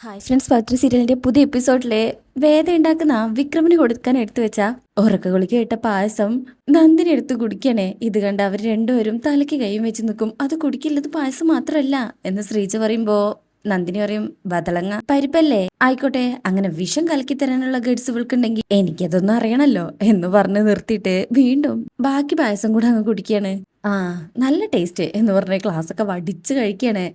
Hi friends പത്ര സീരിയലിന്റെ പുതിയ എപ്പിസോഡിലെ വേദ ഉണ്ടാക്കുന്ന വിക്രമിന് കൊടുക്കാൻ എടുത്തു വെച്ച ഉറക്ക ഗുളിക ഇട്ട പായസം നന്ദിനി എടുത്ത് കുടിക്കണേ. ഇത് കണ്ട് അവർ രണ്ടുപേരും തലയ്ക്ക് കൈയും വെച്ച് നിൽക്കും. അത് കുടിക്കില്ലത് പായസം മാത്രമല്ല എന്ന് ശ്രീജ പറയുമ്പോ നന്ദിനി പറയും ബദളങ്ങ പരിപ്പല്ലേ? ആയിക്കോട്ടെ അങ്ങനെ വിഷം കലക്കി തരാനുള്ള ഗഡ്സ് വിൾക്കുണ്ടെങ്കിൽ എനിക്കതൊന്നും അറിയണല്ലോ എന്ന് പറഞ്ഞ് നിർത്തിയിട്ട് വീണ്ടും ബാക്കി പായസം കൂടെ അങ്ങ് കുടിക്കാണ് ആ നല്ല ടേസ്റ്റ് എന്ന് പറഞ്ഞ ഒക്കെ വടിച്ച് കഴിക്കാണ്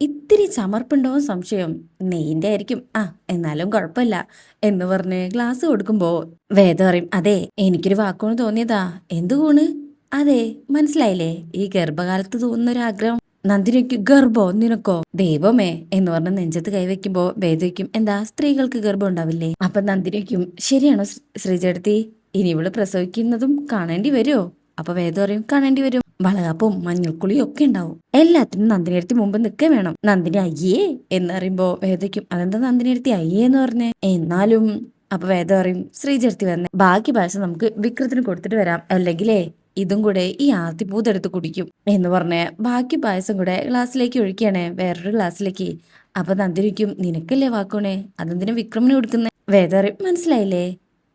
ഇത്തിരി ചമർപ്പുണ്ടോ സംശയം. നെയ്യിന്റെ ആയിരിക്കും. ആ എന്നാലും കുഴപ്പമില്ല എന്ന് പറഞ്ഞ് ഗ്ലാസ് കൊടുക്കുമ്പോൾ വേദ പറയും അതെ എനിക്കൊരു വാക്കോണ് തോന്നിയതാ. എന്തുകൂണ് അതെ മനസ്സിലായില്ലേ? ഈ ഗർഭകാലത്ത് തോന്നുന്ന ഒരു ആഗ്രഹം. നന്ദിനിക്ക് ഗർഭോ? നിനക്കോ? ദൈവമേ എന്ന് പറഞ്ഞ് നെഞ്ചത്ത് കൈവയ്ക്കുമ്പോ വേദയ്ക്കും എന്താ സ്ത്രീകൾക്ക് ഗർഭം ഉണ്ടാവില്ലേ? അപ്പൊ നന്ദിനിക്കും ശരിയാണോ ശ്രീ- ശ്രീചേട്ടത്തി ഇനി ഇവൾ പ്രസവിക്കുന്നതും കാണേണ്ടി വരുമോ അപ്പൊ വേദ പറയും കാണേണ്ടി വരും. വളകാപ്പും മഞ്ഞൾക്കുളിയും ഒക്കെ ഉണ്ടാവും. എല്ലാത്തിനും നന്ദിനി എടുത്തി മുമ്പ് നിൽക്കേ വേണം. നന്ദിനി അയ്യേ എന്ന് പറയുമ്പോ വേദയ്ക്കും അതെന്താ നന്ദിനി എടുത്തി അയ്യേ എന്ന് പറഞ്ഞേ? എന്നാലും അപ്പൊ വേദ പറയും ശ്രീചേർത്തി വന്നേ. ബാക്കി പായസം നമുക്ക് വിക്രത്തിന് കൊടുത്തിട്ട് വരാം. അല്ലെങ്കിലേ ഇതും കൂടെ ഈ ആർത്തിപ്പൂതെടുത്ത് കുടിക്കും. എന്ന് പറഞ്ഞ് ബാക്കി പായസം കൂടെ ഗ്ലാസ്സിലേക്ക് ഒഴിക്കുകയാണ്. വേറൊരു ഗ്ലാസ്സിലേക്ക് അപ്പൊ നന്ദിനിക്കും നിനക്കല്ലേ വാക്കോണേ? അതെന്തിനു വിക്രമിന് കൊടുക്കുന്നേ? വേദ പറയും മനസ്സിലായില്ലേ?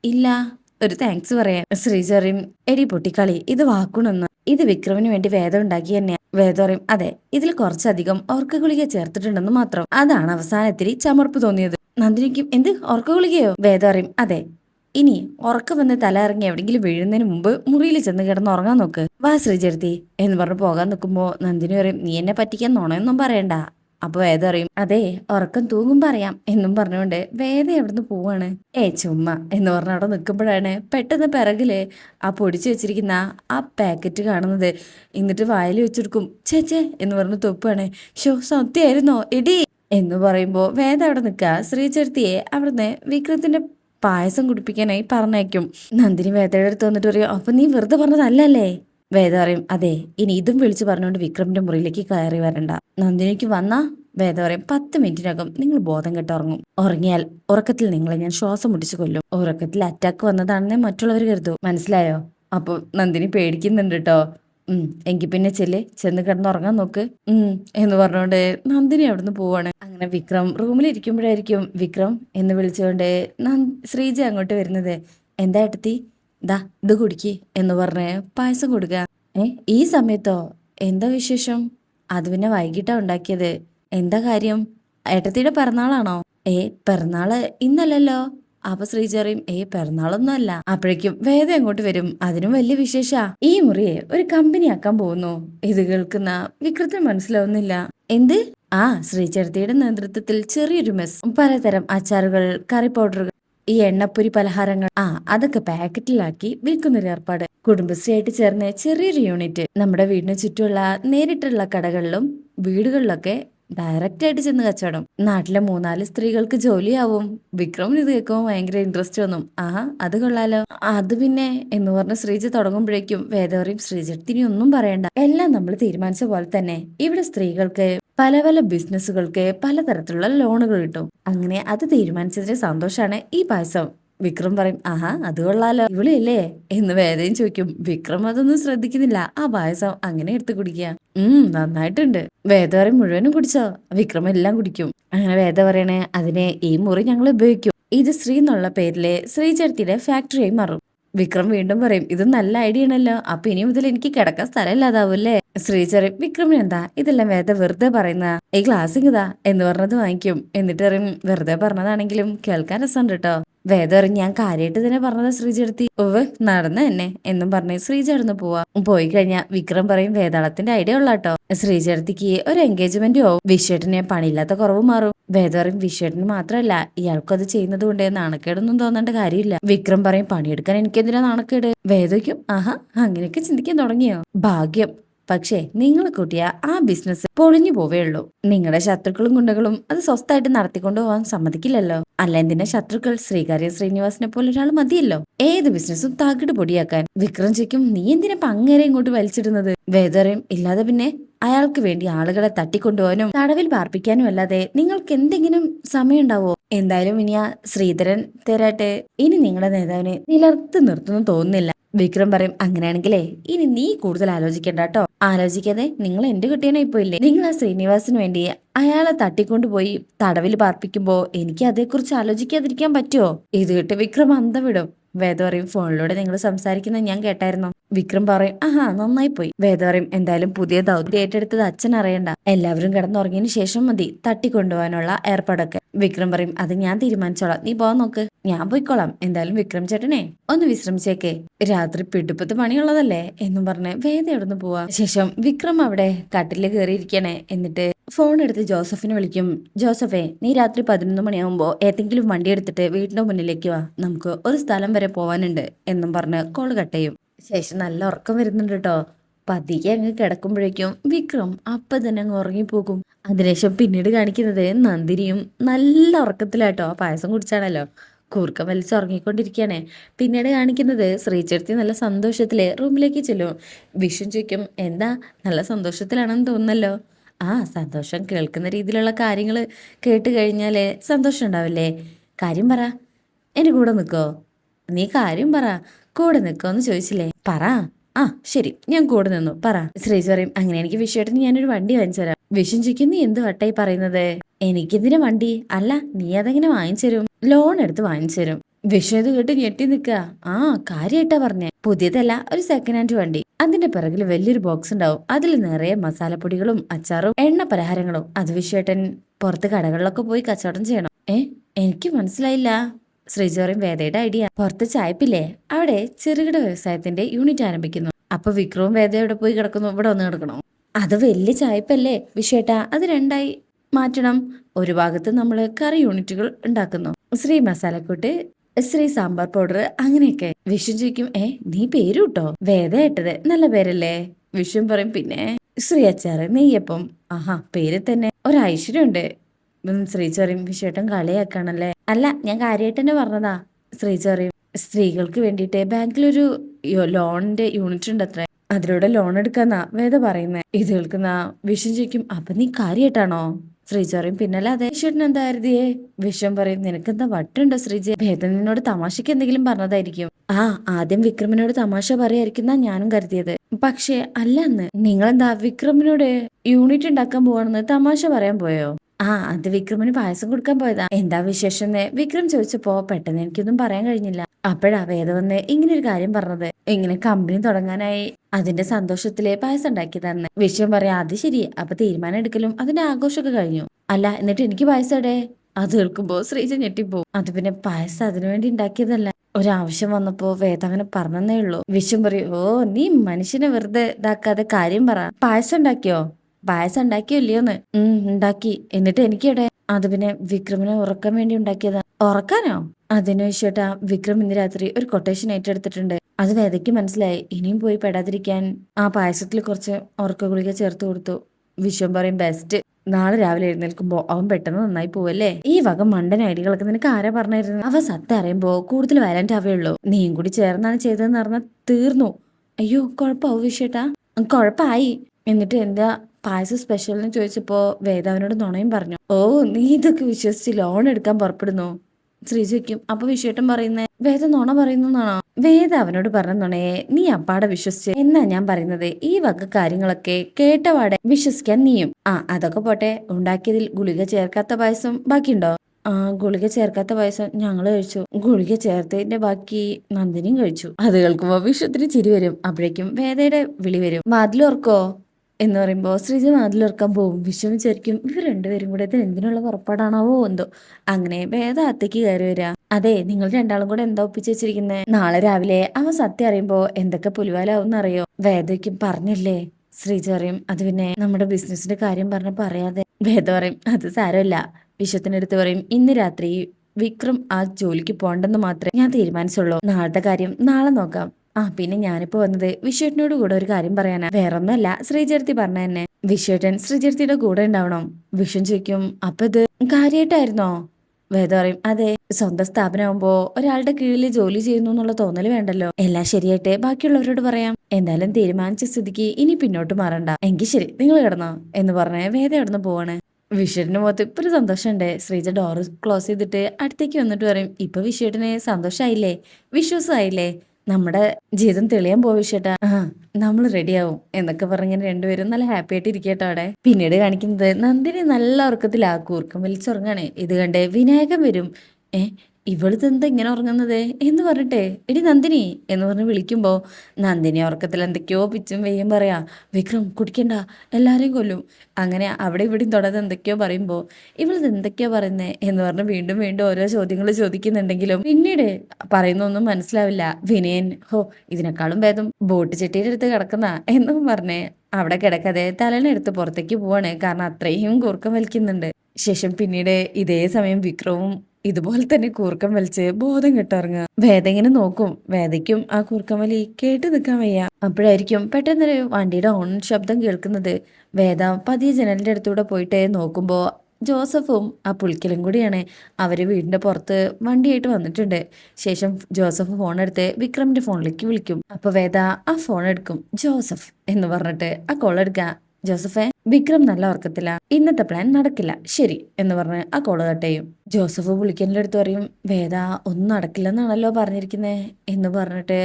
ഇല്ല ഒരു താങ്ക്സ് പറയാൻ ശ്രീചറിയും എടി പൊട്ടിക്കളി ഇത് വാക്കുണൊന്ന്. ഇത് വിക്രമിന് വേണ്ടി വേദം ഉണ്ടാക്കി തന്നെയാണ് വേദ അതെ ഇതിൽ കുറച്ചധികം ഓർക്ക ഗുളിക ചേർത്തിട്ടുണ്ടെന്ന് മാത്രം. അതാണ് അവസാനത്തിൽ ചമർപ്പ് തോന്നിയത്. നന്ദിനിക്കും എന്ത് ഓർക്ക ഗുളികയോ വേദ അതെ. ഇനി ഉറക്കം വന്ന് തല ഇറങ്ങി എവിടെങ്കിലും വീഴുന്നതിന് മുമ്പ് മുറിയിൽ ചെന്ന് കിടന്ന് ഉറങ്ങാൻ നോക്ക്. വാ ശ്രീചേർത്തി എന്ന് പറഞ്ഞ് പോകാൻ നിൽക്കുമ്പോൾ നന്ദിനി പറയും നീ എന്നെ പറ്റിക്കാൻ നുണയൊന്നും പറയണ്ട. അപ്പൊ വേദ അറിയും അതെ ഉറക്കം തൂങ്ങും പറയാം എന്നും പറഞ്ഞുകൊണ്ട് വേദ എവിടുന്ന് പോവാണ്? ഏ ചുമ്മാ എന്ന് പറഞ്ഞ അവിടെ നിൽക്കുമ്പോഴാണ് പെട്ടെന്ന് പിറകിൽ ആ പൊടിച്ചു വെച്ചിരിക്കുന്ന ആ പാക്കറ്റ് കാണുന്നത്. എന്നിട്ട് വായിൽ വെച്ചെടുക്കും ചേച്ചേ എന്ന് പറഞ്ഞ് തൊപ്പാണ്. ഷോ സത്യായിരുന്നോ? എടി എന്ന് പറയുമ്പോ വേദ അവിടെ നിൽക്കുക. ശ്രീചേർത്തിയെ അവിടുന്ന് വിക്രത്തിന്റെ പായസം കുടിപ്പിക്കാനായി പറഞ്ഞയക്കും. നന്ദിനി വേദയുടെ അടുത്ത് വന്നിട്ട് പറയും അപ്പൊ നീ വെറുതെ പറഞ്ഞതല്ലല്ലേ? വേദ പറയും അതെ ഇനി ഇതും വിളിച്ചു പറഞ്ഞുകൊണ്ട് വിക്രമിന്റെ മുറിയിലേക്ക് കയറി വരണ്ട. നന്ദിനിക്ക് വന്നാ വേദ പറയും പത്ത് മിനിറ്റിനകം നിങ്ങൾ ബോധം കെട്ട് ഉറങ്ങും. ഉറങ്ങിയാൽ ഉറക്കത്തിൽ നിങ്ങളെ ഞാൻ ശ്വാസം മുട്ടിച്ചു കൊല്ലും. ഉറക്കത്തിൽ അറ്റാക്ക് വന്നതാണെന്നേ മറ്റുള്ളവർ കരുതൂ. മനസ്സിലായോ? അപ്പൊ നന്ദിനി പേടിക്കുന്നുണ്ട് കേട്ടോ ഉം എങ്കി പിന്നെ ചെല്ലെ ചെന്ന് കിടന്നുറങ്ങാൻ നോക്ക്. ഉം എന്ന് പറഞ്ഞുകൊണ്ട് നന്ദിനി അവിടുന്ന് പോവാണ്. അങ്ങനെ വിക്രം റൂമിലിരിക്കുമ്പോഴായിരിക്കും വിക്രം എന്ന് വിളിച്ചുകൊണ്ട് ശ്രീജ അങ്ങോട്ട് വരുന്നത്. എന്താ ഏട്ടത്തി? ദാ ഇത് കുടിക്ക് എന്ന് പറഞ്ഞ് പായസം കൊടുക്കുക ഏ ഈ സമയത്തോ? എന്താ വിശേഷം? അത് പിന്നെ വൈകിട്ടാ ഉണ്ടാക്കിയത്. എന്താ കാര്യം? ഏട്ടത്തിയുടെ പിറന്നാളാണോ? ഏ പിറന്നാൾ ഇന്നല്ലല്ലോ. അപ്പൊ ശ്രീചറിയും ഏ പിറന്നാളൊന്നും അല്ല അപ്പോഴേക്കും വേദ അങ്ങോട്ട് വരും? അതിനും വലിയ വിശേഷ. ഈ മുറിയെ ഒരു കമ്പനി ആക്കാൻ പോകുന്നു. ഇത് കേൾക്കുന്ന വിക്രത്തിന് മനസ്സിലാവുന്നില്ല. എന്ത്? ആ ശ്രീചരത്തിയുടെ നേതൃത്വത്തിൽ ചെറിയൊരു മെസ് പലതരം അച്ചാറുകൾ കറി പൗഡറുകൾ ഈ എണ്ണപ്പൊരി പലഹാരങ്ങൾ. ആ അതൊക്കെ പാക്കറ്റിലാക്കി വിൽക്കുന്നൊരു ഏർപ്പാട്. കുടുംബശ്രീയായിട്ട് ചേർന്ന് ചെറിയൊരു യൂണിറ്റ്. നമ്മുടെ വീടിന് ചുറ്റുമുള്ള നേരിട്ടുള്ള കടകളിലും വീടുകളിലൊക്കെ ഡയറക്റ്റ് ആയിട്ട് ചെന്ന് കച്ചവടം. നാട്ടിലെ മൂന്നാൽ സ്ത്രീകൾക്ക് ജോലിയാവും. വിക്രമിന് ഇത് കേൾക്കുമ്പോൾ ഭയങ്കര ഇൻട്രസ്റ്റ് തോന്നും ആ അത് കൊള്ളാലോ. അത് പിന്നെ എന്ന് പറഞ്ഞ് ശ്രീജ തുടങ്ങുമ്പോഴേക്കും വേദവറിയും ശ്രീജത്തിനി ഒന്നും പറയണ്ട. എല്ലാം നമ്മൾ തീരുമാനിച്ച പോലെ തന്നെ ഇവിടെ സ്ത്രീകൾക്ക് പല പല ബിസിനസ്സുകൾക്ക് പലതരത്തിലുള്ള ലോണുകൾ കിട്ടും. അങ്ങനെ അത് തീരുമാനിച്ചതിന്റെ സന്തോഷമാണ് ഈ പായസം. വിക്രം പറയും ആഹാ അത് കൊള്ളാലോ ഇവളില്ലേ? എന്ന് വേദയും ചോദിക്കും വിക്രം അതൊന്നും ശ്രദ്ധിക്കുന്നില്ല ആ പായസം അങ്ങനെ എടുത്ത് കുടിക്കുക. ഉം നന്നായിട്ടുണ്ട്. വേദ പറയും മുഴുവനും കുടിച്ചോ? വിക്രം എല്ലാം കുടിക്കും. അങ്ങനെ വേദ പറയണേ അതിനെ ഈ മുറി ഞങ്ങൾ ഉപയോഗിക്കും. ഇത് ശ്രീ എന്നുള്ള പേരിലെ ശ്രീചേർത്തിയുടെ ഫാക്ടറിയായി മാറും. വിക്രം വീണ്ടും പറയും ഇത് നല്ല ഐഡിയ ആണല്ലോ അപ്പൊ ഇനി മുതൽ എനിക്ക് കിടക്കാൻ സ്ഥലമില്ലാതാവൂല്ലേ ശ്രീചറി വിക്രമിന് എന്താ? ഇതെല്ലാം വേദ വെറുതെ പറയുന്ന ഈ ക്ലാസ് ഇതാ എന്ന് പറഞ്ഞത് വാങ്ങിക്കും. എന്നിട്ട് അറിയും വെറുതെ പറഞ്ഞതാണെങ്കിലും കേൾക്കാൻ രസമുണ്ട് കേട്ടോ വേദ പറയും ഞാൻ കാര്യമായിട്ട് തന്നെ പറഞ്ഞത് ശ്രീജെടുത്തി. ഓവ് നടന്ന് തന്നെ എന്നും പറഞ്ഞ് ശ്രീജടന്ന് പോവാ. പോയി കഴിഞ്ഞാ വിക്രം പറയും വേദാളത്തിന്റെ ഐഡിയ ഉള്ള കേട്ടോ ഒരു എൻഗേജ്മെന്റോ ആവും. വിശ്വേട്ടനെ പണിയില്ലാത്ത കുറവ് മാറും. വേദ പറയും വിശ്വേട്ടന് മാത്രമല്ല ഇയാൾക്കും അത് ചെയ്യുന്നത് കൊണ്ട് നാണക്കേടൊന്നും തോന്നേണ്ട കാര്യമില്ല. വിക്രം പറയും പണിയെടുക്കാൻ എനിക്കെന്തിനാ നാണക്കേട്? വേദയ്ക്കും ആഹാ അങ്ങനെയൊക്കെ ചിന്തിക്കാൻ തുടങ്ങിയോ? ഭാഗ്യം പക്ഷേ നിങ്ങൾ കൂട്ടിയ ആ ബിസിനസ് പൊളിഞ്ഞു പോവേയുള്ളൂ നിങ്ങളുടെ ശത്രുക്കളും ഗുണ്ടകളും അത് സ്വസ്ഥായിട്ട് നടത്തിക്കൊണ്ടു പോകാൻ സമ്മതിക്കില്ലല്ലോ. അല്ല എന്തിനാ ശത്രുക്കൾ ശ്രീകാര്യം ശ്രീനിവാസിനെ പോലെ ഒരാൾ മതിയല്ലോ? ഏത് ബിസിനസ്സും താക്കിട്ട് പൊടിയാക്കാൻ. വിക്രം ചോദിക്കും നീ എന്തിനാ പങ്ങേരെ ഇങ്ങോട്ട് വലിച്ചിടുന്നത്? വേദറയും ഇല്ലാതെ പിന്നെ അയാൾക്ക് വേണ്ടി ആളുകളെ തട്ടിക്കൊണ്ടുപോകാനും തടവിൽ പാർപ്പിക്കാനും അല്ലാതെ നിങ്ങൾക്ക് എന്തെങ്കിലും സമയം ഉണ്ടാവോ? എന്തായാലും ഇനി ആ ശ്രീധരൻ തരാട്ടെ. ഇനി നിങ്ങളുടെ നേതാവിനെ നിലർത്ത് നിർത്തുന്നു തോന്നുന്നില്ല. വിക്രം പറയും അങ്ങനെയാണെങ്കിലേ ഇനി നീ കൂടുതൽ ആലോചിക്കണ്ട കേട്ടോ ആലോചിക്കാതെ നിങ്ങൾ എന്റെ കുട്ടീനെ ഇപ്പൊ ഇല്ലേ? നിങ്ങൾ ആ ശ്രീനിവാസിന് വേണ്ടി അയാളെ തട്ടിക്കൊണ്ടുപോയി തടവിൽ പാർപ്പിക്കുമ്പോ എനിക്ക് അതേക്കുറിച്ച് ആലോചിക്കാതിരിക്കാൻ പറ്റുമോ ഇത് കേട്ട് വിക്രം അന്തം വിടും. വേദ പറയും ഫോണിലൂടെ നിങ്ങൾ സംസാരിക്കുന്നത് ഞാൻ കേട്ടായിരുന്നു. വിക്രം പറയും ആഹാ നന്നായി പോയി വേദ പറയും എന്തായാലും പുതിയ ദൗത്യം ഏറ്റെടുത്തത് അച്ഛൻ അറിയണ്ട. എല്ലാവരും കിടന്നുറങ്ങിയതിനു ശേഷം മതി തട്ടിക്കൊണ്ടുപോകാനുള്ള ഏർപ്പാടൊക്കെ. വിക്രം പറയും അത് ഞാൻ തീരുമാനിച്ചോളാം. നീ പോവാൻ നോക്ക്. ഞാൻ പോയിക്കോളാം. എന്തായാലും വിക്രം ചേട്ടനെ ഒന്ന് വിശ്രമിച്ചേക്കേ. രാത്രി പിടിപ്പത്ത് പണിയുള്ളതല്ലേ? എന്നും പറഞ്ഞ് വേദ എവിടുന്ന് പോവാ. ശേഷം വിക്രം അവിടെ കട്ടിൽ കയറിയിരിക്കണേ എന്നിട്ട് ഫോൺ എടുത്ത് ജോസഫിനെ വിളിക്കും. ജോസഫേ നീ രാത്രി പതിനൊന്ന് മണിയാകുമ്പോ ഏതെങ്കിലും വണ്ടി എടുത്തിട്ട് വീടിന്റെ മുന്നിലേക്ക് വാ. നമുക്ക് ഒരു സ്ഥലം വരെ പോവാനുണ്ട് എന്നും പറഞ്ഞ് കോൾ കട്ട് ചെയ്യും. ശേഷം നല്ല ഉറക്കം വരുന്നുണ്ട് കേട്ടോ പതിയെ അങ്ങ് കിടക്കുമ്പോഴേക്കും വിക്രം അപ്പൊ തന്നെ അങ്ങ് ഉറങ്ങിപ്പോകും അതിനുശേഷം പിന്നീട് കാണിക്കുന്നത് നന്ദിനിയും നല്ല ഉറക്കത്തിലാട്ടോ പായസം കുടിച്ചാണല്ലോ. കൂർക്കം വലിച്ച് ഉറങ്ങിക്കൊണ്ടിരിക്കുകയാണ്. പിന്നീട് കാണിക്കുന്നത് ശ്രീചേർത്തി നല്ല സന്തോഷത്തിൽ റൂമിലേക്ക് ചെല്ലും. വിഷു ചോദിക്കും എന്താ? നല്ല സന്തോഷത്തിലാണെന്ന് തോന്നുന്നല്ലോ? ആ സന്തോഷം കേൾക്കുന്ന രീതിയിലുള്ള കാര്യങ്ങൾ കേട്ട് കഴിഞ്ഞാൽ സന്തോഷം ഉണ്ടാവില്ലേ? കാര്യം പറ. എന്റെ കൂടെ നിൽക്കോ നീ കാര്യം പറ. കൂടെ നിൽക്കോന്ന് ചോദിച്ചില്ലേ. പറ. ആ ശരി. ഞാൻ കൂടെ നിന്നു. പറ. ശ്രീജ് പറയും അങ്ങനെ എനിക്ക് വിഷുവേട്ടന് ഞാനൊരു വണ്ടി വാങ്ങിച്ചു തരാം. വിഷു ചോദിക്കും നീ എന്ത് വട്ടായി പറയുന്നത്? എനിക്കെന്തിനാ വണ്ടി? അല്ല നീ അതെങ്ങനെ വാങ്ങിച്ചു തരും? ലോൺ എടുത്ത് വാങ്ങിച്ചു തരും. വിഷു ഇത് കേട്ട് ഞെട്ടി നിൽക്കുക? ആ കാര്യമായിട്ടാ പറഞ്ഞേ. പുതിയതല്ല ഒരു സെക്കൻഡ് ഹാൻഡ് വണ്ടി. അതിന്റെ പിറകിൽ വലിയൊരു ബോക്സ് ഉണ്ടാവും. അതിൽ നിറയെ മസാലപ്പൊടികളും അച്ചാറും എണ്ണ പലഹാരങ്ങളും. അത് വിഷുവേട്ടൻ പുറത്ത് കടകളിലൊക്കെ പോയി കച്ചവടം ചെയ്യണം. ഏ എനിക്ക് മനസ്സിലായില്ല. ശ്രീജോറിയും വേദയുടെ ഐഡിയ. പുറത്ത് ചായപ്പില്ലേ? അവിടെ ചെറുകിട വ്യവസായത്തിന്റെ യൂണിറ്റ് ആരംഭിക്കുന്നു. അപ്പൊ വിക്രവും വേദ എവിടെ പോയി കിടക്കുന്നു? ഇവിടെ വന്ന് കിടക്കണോ? അത് വലിയ ചായപ്പല്ലേ? വിഷേട്ടാ അത് രണ്ടായി മാറ്റണം. ഒരു ഭാഗത്ത് നമ്മൾ കറി യൂണിറ്റുകൾ ഉണ്ടാക്കുന്നു. ശ്രീ മസാലക്കൂട്ട് ശ്രീ സാമ്പാർ പൗഡർ അങ്ങനെയൊക്കെ. വിഷു ചോദിക്കും ഏ നീ പേര് കിട്ടോ വേദ ഇട്ടത് നല്ല പേരല്ലേ? വിഷും പറയും പിന്നെ ശ്രീ അച്ചാറ് നെയ്യപ്പം. ആഹാ പേര് തന്നെ. ഒരു ഐശ്വര്യം ഉണ്ട് ശ്രീ ചോറിയും വിഷേട്ടൻ കളിയാക്കാണല്ലേ? അല്ല ഞാൻ കാര്യമായിട്ട് തന്നെ പറഞ്ഞതാ. ശ്രീജ സ്ത്രീകൾക്ക് വേണ്ടിയിട്ട് ബാങ്കിലൊരു ലോണിന്റെ യൂണിറ്റ് ഉണ്ട് അത്ര അതിലൂടെ ലോൺ എടുക്കാന്നാ വേദ പറയുന്നേ. ഇത് കേൾക്കുന്ന വിഷം ചോദിക്കും അപ്പൊ നീ കാര്യമായിട്ടാണോ ശ്രീജ പറയും പിന്നല്ല അതെ. ചേട്ടൻ എന്തായിരുന്നേ വിഷം പറയും നിനക്കെന്താ വട്ടുണ്ടോ ശ്രീജ? ഭേദ നിന്നോട് തമാശക്ക് എന്തെങ്കിലും പറഞ്ഞതായിരിക്കും. ആ ആദ്യം വിക്രമിനോട് തമാശ പറയായിരിക്കുന്ന ഞാനും കരുതിയത്. പക്ഷെ അല്ല അന്ന് നിങ്ങളെന്താ വിക്രമിനോട് യൂണിറ്റ് ഉണ്ടാക്കാൻ പോവാണെന്ന് തമാശ പറയാൻ പോയോ? ആ അത് വിക്രമിന് പായസം കൊടുക്കാൻ പോയതാ. എന്താ വിശേഷം എന്ന് വിക്രം ചോദിച്ചപ്പോ പെട്ടെന്ന് എനിക്കൊന്നും പറയാൻ കഴിഞ്ഞില്ല. അപ്പോഴാ വേദവന്ന് ഇങ്ങനെ ഒരു കാര്യം പറഞ്ഞത്. ഇങ്ങനെ കമ്പനി തുടങ്ങാനായി. അതിന്റെ സന്തോഷത്തിൽ പായസം ഉണ്ടാക്കിയതാന്ന് വിഷയം പറയാ അത് ശരി. അപ്പൊ തീരുമാനം എടുക്കലും അതിന്റെ ആഘോഷമൊക്കെ കഴിഞ്ഞു. അല്ല എന്നിട്ട് എനിക്ക് പായസം എടേ അത് കേൾക്കുമ്പോ ശ്രീജ ഞെട്ടിപ്പോവും. അത് പിന്നെ പായസം അതിനു വേണ്ടി ഉണ്ടാക്കിയതല്ല. ഒരാവശ്യം വന്നപ്പോ വേദ അങ്ങനെ പറഞ്ഞതേ ഉള്ളൂ. വിശ്വം പറയും ഓ നീ മനുഷ്യനെ വെറുതെ ഇതാക്കാതെ കാര്യം പറ. പായസം ഉണ്ടാക്കിയോ? പായസം ഉണ്ടാക്കിയല്ലയോന്ന് ഉം ഉണ്ടാക്കി. എന്നിട്ട് എനിക്കിടെ അത് പിന്നെ വിക്രമിനെ ഉറക്കാൻ വേണ്ടി ഉണ്ടാക്കിയതാ. ഉറക്കാനോ? അതിനു ശേഷട്ടാ വിക്രം ഇന്ന് രാത്രി ഒരു കൊട്ടേഷൻ ഏറ്റെടുത്തിട്ടുണ്ട്. അത് വേദയ്ക്ക് മനസ്സിലായി. ഇനിയും പോയി പെടാതിരിക്കാൻ ആ പായസത്തിൽ കുറച്ച് ഉറക്ക ഗുളിക ചേർത്ത് കൊടുത്തു. വിശ്വം പറയും ബെസ്റ്റ് നാളെ രാവിലെ എഴുന്നേൽക്കുമ്പോ അവൻ പെട്ടെന്ന് നന്നായി പോവല്ലേ? ഈ വക മണ്ടൻ ഐഡിയകളൊക്കെ നിനക്ക് ആരാ പറഞ്ഞായിരുന്നു? അവ സത്യം അറിയുമ്പോ കൂടുതൽ വയലന്റ് അവയുള്ളൂ നീയും കൂടി ചേർന്നാണ് ചെയ്തതെന്ന് പറഞ്ഞാൽ തീർന്നു. അയ്യോ കുഴപ്പമാവും വിഷയട്ടാ കുഴപ്പമായി എന്നിട്ട് എന്താ പായസം സ്പെഷ്യൽ എന്ന് ചോദിച്ചപ്പോ വേദ അവനോട് നുണയും പറഞ്ഞു. ഓ നീ ഇതൊക്കെ വിശ്വസിച്ച് ലോൺ എടുക്കാൻ പുറപ്പെടുന്നു? ശ്രീജയ്ക്കും അപ്പൊ വിഷേട്ടൻ പറയുന്നേ? വേദ നുണ പറയുന്നു എന്നാണോ വേദ അവനോട് പറഞ്ഞ നുണയെ നീ അപ്പാടെ വിശ്വസിച്ച് എന്നാ ഞാൻ പറയുന്നത്. ഈ വക കാര്യങ്ങളൊക്കെ കേട്ടവാടെ വിശ്വസിക്കാൻ നീയും. ആ അതൊക്കെ പോട്ടെ. ഉണ്ടാക്കിയതിൽ ഗുളിക ചേർക്കാത്ത പായസം ബാക്കിയുണ്ടോ? ആ ഗുളിക ചേർക്കാത്ത പായസം ഞങ്ങൾ കഴിച്ചു. ഗുളിക ചേർത്തതിന്റെ ബാക്കി നന്ദിനിയും കഴിച്ചു. അത് കേൾക്കുമ്പോ വിഷുത്തിന് ചിരി വരും. അപ്പോഴേക്കും വേദയുടെ വിളി വരും. വാതിലോർക്കോ എന്ന് പറയുമ്പോൾ ശ്രീജ വാതിലോർക്കാൻ പോകും. വിശ്വം വിചാരിക്കും ഇവർ രണ്ടുപേരും കൂടെ ഇതിന് എന്തിനുള്ള പുറപ്പാടാണാവോ എന്തോ. അങ്ങനെ ഭേദാത്തേക്ക് കയറി വരിക അതെ നിങ്ങൾ രണ്ടാളും കൂടെ എന്താ ഒപ്പിച്ച് വെച്ചിരിക്കുന്നത് നാളെ രാവിലെ അവൻ സത്യം അറിയുമ്പോൾ എന്തൊക്കെ പുലിവാലാവും അറിയോ? വേദയ്ക്കും പറഞ്ഞില്ലേ? ശ്രീജ പറയും അത് പിന്നെ നമ്മുടെ ബിസിനസിന്റെ കാര്യം പറഞ്ഞ പറയാതെ. വേദ പറയും അത് സാരമില്ല. വിശ്വത്തിനടുത്ത് പറയും ഇന്ന് രാത്രി വിക്രം ആ ജോലിക്ക് പോണ്ടെന്ന് മാത്രമേ ഞാൻ തീരുമാനിച്ചുള്ളൂ. നാളത്തെ കാര്യം നാളെ നോക്കാം. ആ പിന്നെ ഞാനിപ്പോ വന്നത് വിശ്വട്ടിനോട് കൂടെ ഒരു കാര്യം പറയാനാ. വേറൊന്നുമല്ല ശ്രീചേർത്തി പറഞ്ഞ തന്നെ. വിശ്വട്ടൻ ശ്രീചേർത്തിയുടെ കൂടെ ഉണ്ടാവണം. വിഷൻ ചോദിക്കും അപ്പൊ ഇത് കാര്യമായിട്ടായിരുന്നോ വേദ പറയും അതെ സ്വന്തം സ്ഥാപനമാകുമ്പോ ഒരാളുടെ കീഴിൽ ജോലി ചെയ്യുന്നു എന്നുള്ള തോന്നൽ വേണ്ടല്ലോ. എല്ലാം ശരിയായിട്ട് ബാക്കിയുള്ളവരോട് പറയാം. എന്തായാലും തീരുമാനിച്ച സ്ഥിതിക്ക് ഇനി പിന്നോട്ട് മാറണ്ട. എങ്കിൽ ശരി നിങ്ങൾ കിടന്നോ എന്ന് പറഞ്ഞ് വേദ നിന്ന് പോവാണ്. വിഷുവിന് മുഖത്ത് ഇപ്പൊ ഒരു സന്തോഷമുണ്ട്. ശ്രീജ ഡോർ ക്ലോസ് ചെയ്തിട്ട് അടുത്തേക്ക് വന്നിട്ട് പറയും ഇപ്പൊ വിഷുവിന് സന്തോഷമായില്ലേ വിശ്വാസമായില്ലേ? നമ്മുടെ ജീവിതം തെളിയാൻ പോവിച്ചേട്ടാ ആ നമ്മൾ റെഡിയാവും എന്നൊക്കെ പറഞ്ഞിങ്ങനെ രണ്ടുപേരും നല്ല ഹാപ്പി ആയിട്ട് ഇരിക്കട്ടോ അവിടെ. പിന്നീട് കാണിക്കുന്നത് നന്ദിനി നല്ല ഉറക്കത്തിലാക്കൂർക്കും വലിച്ചുറങ്ങാണ്. ഇത് കണ്ടേ വിനായകൻ വരും. ഏ ഇവളിത് എന്താ ഇങ്ങനെ ഉറങ്ങുന്നത്? എന്ന് പറഞ്ഞിട്ടേ എടി നന്ദിനി എന്ന് പറഞ്ഞ് വിളിക്കുമ്പോൾ നന്ദിനി ഉറക്കത്തിൽ എന്തൊക്കെയോ പിച്ചും വെയ്യും പറയാ. വിക്രം കുടിക്കണ്ട. എല്ലാവരെയും കൊല്ലും. അങ്ങനെ അവിടെ ഇവിടെയും തൊടാതെ എന്തൊക്കെയോ പറയുമ്പോൾ ഇവളിത് എന്തൊക്കെയോ പറയുന്നത് എന്ന് പറഞ്ഞ് വീണ്ടും വീണ്ടും ഓരോ ചോദ്യങ്ങൾ ചോദിക്കുന്നുണ്ടെങ്കിലും പിന്നീട് പറയുന്നൊന്നും മനസ്സിലാവില്ല. വിനയൻ ഹോ ഇതിനേക്കാളും ഭേദം. ബോട്ട് ചെട്ടിയുടെ അടുത്ത് കിടക്കുന്ന എന്നും പറഞ്ഞേ അവിടെ കിടക്കാതെ തലേനെടുത്ത് പുറത്തേക്ക് പോവാണ്. കാരണം അത്രയും കൂർക്കം വലിക്കുന്നുണ്ട്. ശേഷം പിന്നീട് ഇതേ സമയം വിക്രവും ഇതുപോലെ തന്നെ കൂർക്കം വലിച്ച് ബോധം കെട്ടിറങ്ങുക. വേദ ഇങ്ങനെ നോക്കും. വേദയ്ക്കും ആ കൂർക്കം വലി കേട്ട് നിൽക്കാൻ വയ്യ. അപ്പോഴായിരിക്കും പെട്ടെന്നൊരു വണ്ടിയുടെ ഓൺ ശബ്ദം കേൾക്കുന്നത്. വേദ പതിയെ ജനലിന്റെ അടുത്തൂടെ പോയിട്ട് നോക്കുമ്പോൾ ജോസഫും ആ പുളിക്കലും കൂടിയാണ്. അവർ വീടിന്റെ പുറത്ത് വണ്ടിയായിട്ട് വന്നിട്ടുണ്ട്. ശേഷം ജോസഫ് ഫോൺ എടുത്ത് വിക്രമിന്റെ ഫോണിലേക്ക് വിളിക്കും. അപ്പോൾ വേദ ആ ഫോൺ എടുക്കും. ജോസഫ് എന്ന് പറഞ്ഞിട്ട് ആ കോൾ എടുക്കുക ജോസഫെ വിക്രം നല്ല ഉറക്കത്തില്ല ഇന്നത്തെ പ്ലാൻ നടക്കില്ല. ശരി എന്ന് പറഞ്ഞ് ആ കോൾ കട്ട് ചെയ്യും. ജോസഫ് വിളിക്കലിന്റെ അടുത്ത് പറയും? വേദ ഒന്നും നടക്കില്ലെന്നാണല്ലോ പറഞ്ഞിരിക്കുന്നേ എന്ന് പറഞ്ഞിട്ട്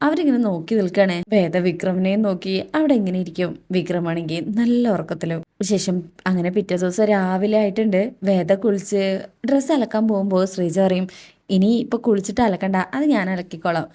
അവരിങ്ങനെ നോക്കി നിൽക്കണേ. വേദ വിക്രമിനെയും നോക്കി അവിടെ ഇങ്ങനെ ഇരിക്കും. വിക്രമാണെങ്കിൽ നല്ല ഉറക്കത്തിലും. ശേഷം അങ്ങനെ പിറ്റേ ദിവസം രാവിലെ ആയിട്ടുണ്ട്. വേദ കുളിച്ച് ഡ്രസ്സ് അലക്കാൻ പോകുമ്പോൾ ശ്രീജ പറയും ഇനി ഇപ്പൊ കുളിച്ചിട്ട് അലക്കണ്ട അത് ഞാൻ അലക്കിക്കോളാം.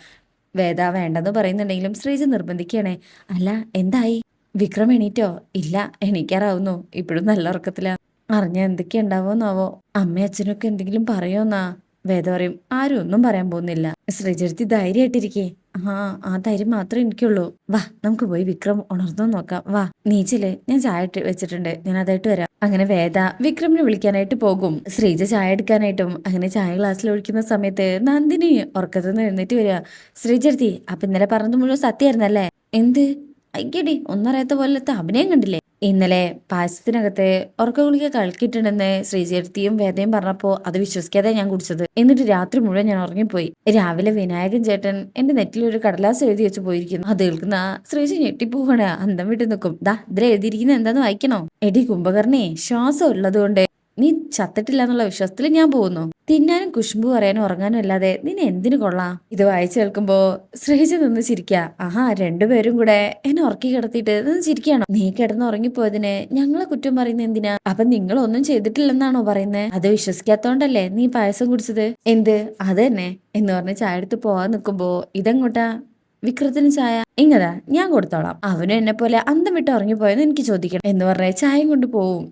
വേദ വേണ്ടെന്ന് പറയുന്നുണ്ടെങ്കിലും ശ്രീജ നിർബന്ധിക്കുകയാണേ. അല്ല എന്തായി? വിക്രം എണീറ്റോ? ഇല്ല എണീക്കാറാവുന്നു. ഇപ്പോഴും നല്ല ഉറക്കത്തില. അറിഞ്ഞ എന്തൊക്കെ ഉണ്ടാവോന്നാവോ അമ്മയും അച്ഛനൊക്കെ എന്തെങ്കിലും പറയോന്നാ വേദ പറയും ആരും ഒന്നും പറയാൻ പോകുന്നില്ല. ശ്രീചരിത്തി ധൈര്യമായിട്ടിരിക്കേ. ആ ആ ധൈര്യം മാത്രമേ എനിക്കുള്ളൂ. വാ നമുക്ക് പോയി വിക്രം ഉണർന്നു നോക്കാം. വാ നീച്ചിൽ ഞാൻ ചായ വെച്ചിട്ടുണ്ട്. ഞാൻ അതായിട്ട് വരാം. അങ്ങനെ വേദ വിക്രമിനെ വിളിക്കാനായിട്ട് പോകും. ശ്രീജ ചായ എടുക്കാനായിട്ടും അങ്ങനെ ചായ ഗ്ലാസ്സിൽ ഒഴിക്കുന്ന സമയത്ത് നന്ദിനി ഉറക്കത്തിൽ നിന്ന് എഴുന്നേറ്റ് വരിക. ശ്രീചരിത്തി അപ്പൊ ഇന്നലെ പറഞ്ഞത് മുഴുവൻ സത്യമായിരുന്നല്ലേ എന്ത്? അയ്യടി ഒന്നറിയാത്ത പോലത്തെ അഭിനയം കണ്ടില്ലേ? ഇന്നലെ പായസത്തിനകത്ത് ഉറക്ക ഗുളിക കളിക്കിട്ടുണ്ടെന്ന് ശ്രീചേർത്തിയും വേദയും പറഞ്ഞപ്പോ അത് വിശ്വസിക്കാതെ ഞാൻ കുടിച്ചത്. എന്നിട്ട് രാത്രി മുഴുവൻ ഞാൻ ഉറങ്ങിപ്പോയി. രാവിലെ വിനായകൻ ചേട്ടൻ എന്റെ നെറ്റിൽ ഒരു കടലാസ് എഴുതി വെച്ച് പോയിരിക്കുന്നു. അത് കേൾക്കുന്ന ശ്രീജ ഞെട്ടിപ്പോവാണ്. അന്തം വിട്ടു നിൽക്കും ദാ ഇതിൽ എഴുതിയിരിക്കുന്നത് എന്താന്ന് വായിക്കണോ? എടി കുംഭകർണേ ശ്വാസം ഉള്ളതുകൊണ്ട് നീ ചത്തിട്ടില്ല എന്നുള്ള വിശ്വാസത്തിൽ ഞാൻ പോകുന്നു. തിന്നാനും കുശുമ്പ് പറയാനും ഉറങ്ങാനും അല്ലാതെ നിന്നെ എന്തിനു കൊള്ളാം? ഇത് വായിച്ചു കേൾക്കുമ്പോ ശ്രീജ നിന്ന് ചിരിക്ക. ആഹാ രണ്ടുപേരും കൂടെ എന്നെ ഉറക്കി കിടത്തിയിട്ട് നിന്ന് ചിരിക്കുകയാണോ നീ കിടന്ന് ഉറങ്ങിപ്പോയതിന് ഞങ്ങളെ കുറ്റം പറയുന്ന എന്തിനാ? അപ്പൊ നിങ്ങൾ ഒന്നും ചെയ്തിട്ടില്ലെന്നാണോ പറയുന്നത് അത് വിശ്വസിക്കാത്തോണ്ടല്ലേ നീ പായസം കുടിച്ചത്? എന്ത്? അത് തന്നെ. എന്ന് പറഞ്ഞ് ചായ എടുത്ത് പോവാൻ നിൽക്കുമ്പോ ഇതെങ്ങോട്ടാ? വിക്രത്തിന് ചായ. ഇങ്ങതാ ഞാൻ കൊടുത്തോളാം. അവനും എന്നെ പോലെ അന്തം വിട്ട് ഉറങ്ങിപ്പോയെന്ന് എനിക്ക് ചോദിക്കണം. എന്ന് പറഞ്ഞ ചായയും കൊണ്ട് പോവും.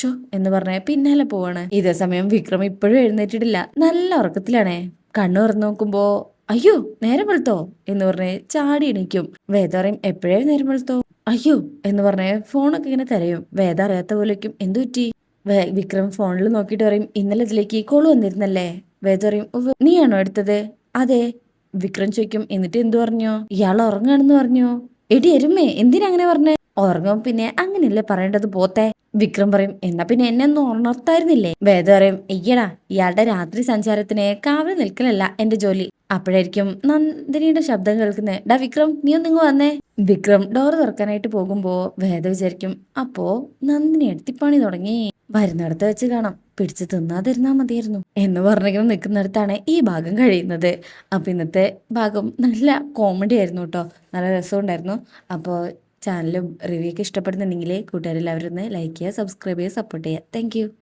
ഷോ എന്ന് പറഞ്ഞ പിന്നാലെ പോവാണ്. ഇതേ സമയം വിക്രം ഇപ്പോഴും എഴുന്നേറ്റിട്ടില്ല. നല്ല ഉറക്കത്തിലാണേ. കണ്ണു തുറന്നു നോക്കുമ്പോ അയ്യോ നേരം വെളുത്തോ? എന്ന് പറഞ്ഞ് ചാടി എണീക്കും. വേദ പറയും എപ്പോഴേ നേരം വെളുത്തോ? അയ്യോ എന്ന് പറഞ്ഞ് ഫോണൊക്കെ ഇങ്ങനെ തരയും വേദ അറിയാത്ത പോലേക്കും എന്തു പറ്റി? വിക്രം ഫോണിൽ നോക്കിയിട്ട് പറയും ഇന്നലെ ഇതിലേക്ക് കോൾ വന്നിരുന്നല്ലേ? വേദ പറയും നീയാണോ എടുത്തത്? അതെ വിക്രം ചോദിക്കും എന്നിട്ട് എന്തു പറഞ്ഞു? ഇയാൾ ഉറങ്ങാണെന്ന് പറഞ്ഞു. എടി എരുമേ എന്തിനാ അങ്ങനെ പറഞ്ഞേ? ഉറങ്ങും പിന്നെ അങ്ങനെയല്ലേ പറയേണ്ടത് പോത്തെ. വിക്രം പറയും എന്നാ പിന്നെ എന്നെ ഒന്ന് ഉണർത്തായിരുന്നില്ലേ? വേദ പറയും അയ്യടാ ഇയാളുടെ രാത്രി സഞ്ചാരത്തിന് കാവൽ നിൽക്കലല്ല എന്റെ ജോലി. അപ്പോഴായിരിക്കും നന്ദിനിയുടെ ശബ്ദം കേൾക്കുന്നത് ഡാ വിക്രം നീ ഒന്നിങ്ങ് വന്നേ. വിക്രം ഡോർ തുറക്കാനായിട്ട് പോകുമ്പോ വേദ വിചാരിക്കും അപ്പോ നന്ദിനി എടുത്തിപ്പണി തുടങ്ങി വരുന്നിടത്ത് വെച്ച് കാണാം. പിടിച്ച് തിന്നാതിരുന്നാൽ മതിയായിരുന്നു. എന്ന് പറഞ്ഞെങ്കിലും നിൽക്കുന്നിടത്താണ് ഈ ഭാഗം കഴിയുന്നത്. അപ്പോൾ ഇന്നത്തെ ഭാഗം നല്ല കോമഡി ആയിരുന്നു കേട്ടോ. നല്ല രസമുണ്ടായിരുന്നു. അപ്പോൾ ചാനലും റിവ്യൂ ഒക്കെ ഇഷ്ടപ്പെടുന്നുണ്ടെങ്കിൽ കൂട്ടുകാരെല്ലാവരും ലൈക്ക് ചെയ്യുക സബ്സ്ക്രൈബ് ചെയ്യുക സപ്പോർട്ട് ചെയ്യുക. താങ്ക്